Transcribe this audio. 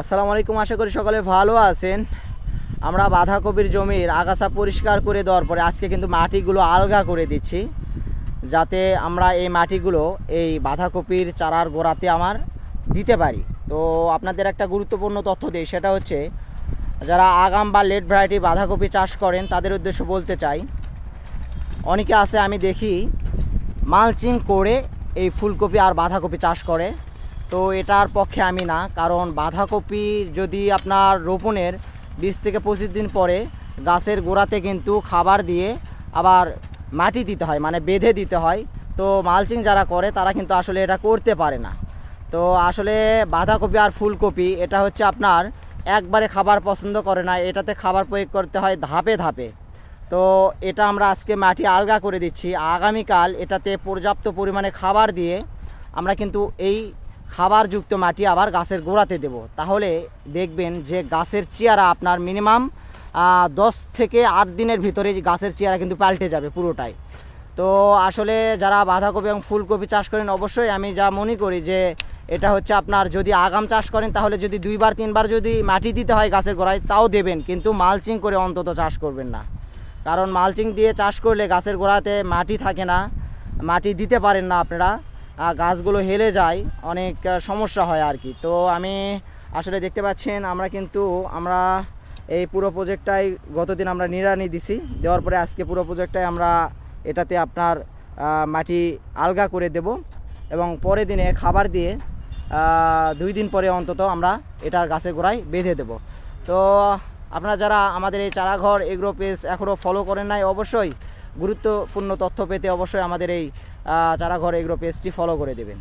আসসালামু আলাইকুম আশা করি সকলে ভালো আছেন। আমরা বাঁধাকপির জমির আগাছা পরিষ্কার করে দেওয়ার পরে আজকে কিন্তু মাটিগুলো আলগা করে দিচ্ছি, যাতে আমরা এই মাটিগুলো এই বাঁধাকপির চারার গোড়াতে আমার দিতে পারি। তো আপনাদের একটা গুরুত্বপূর্ণ তথ্য দিই, সেটা হচ্ছে, যারা আগাম বা লেট ভ্যারাইটি বাঁধাকপি চাষ করেন, তাদের উদ্দেশ্য বলতে চাই, অনেকে আছে আমি দেখি, মালচিং করে এই ফুলকপি আর বাঁধাকপি চাষ করে। তো এটার পক্ষে আমি না, কারণ বাঁধাকপি যদি আপনার রোপণের বিশ থেকে পঁচিশ দিন পরে গাছের গোড়াতে কিন্তু খাবার দিয়ে আবার মাটি দিতে হয় মানে বেঁধে দিতে হয়, তো মালচিং যারা করে তারা কিন্তু আসলে এটা করতে পারে না। তো আসলে বাঁধাকপি আর ফুলকপি, এটা হচ্ছে আপনার একবারে খাবার পছন্দ করে না, এটাতে খাবার প্রয়োগ করতে হয় ধাপে ধাপে। তো এটা আমরা আজকে মাটি আলগা করে দিচ্ছি, আগামীকাল এটাতে পর্যাপ্ত পরিমাণে খাবার দিয়ে আমরা কিন্তু এই খাবারযুক্ত মাটি আবার গাছের গোড়াতে দেব। তাহলে দেখবেন যে গাছের চেয়ারা আপনার মিনিমাম দশ থেকে আট দিনের ভিতরে গাছের চেয়ারা কিন্তু পাল্টে যাবে পুরোটাই। তো আসলে যারা বাঁধাকপি এবং ফুলকপি চাষ করেন, অবশ্যই আমি যা মনে করি যে এটা হচ্ছে আপনার যদি আগাম চাষ করেন, তাহলে যদি দুইবার, তিনবার যদি মাটি দিতে হয় গাছের গোড়ায়, তাও দেবেন। কিন্তু মালচিং করে অন্তত চাষ করবেন না। কারণ মালচিং দিয়ে চাষ করলে গাছের গোড়াতে মাটি থাকে না। মাটি দিতে পারেন না আপনারা। গাছগুলো হেলে যায়, অনেক সমস্যা হয় আর কি। তো আমি আসলে দেখতে পাচ্ছেন, আমরা কিন্তু, আমরা এই পুরো প্রজেক্টটাই গতদিন আমরা নিড়ানি দিছি। দেওয়ার পরে আজকে পুরো প্রজেক্টটাই আমরা এটাতে আপনার মাটি আলগা করে দেব এবং পরের দিনে খাবার দিয়ে দুই দিন পরে অন্তত আমরা এটার গাছের গোড়ায় বেঁধে দেব। তো আপনারা যারা আমাদের এই চারাঘর এগ্রো পেজ এখনও ফলো করেন নাই, অবশ্যই গুরুত্বপূর্ণ তথ্য পেতে অবশ্যই আমাদের এই চারাঘর এগ্রো পেজটি ফলো করে দেবেন।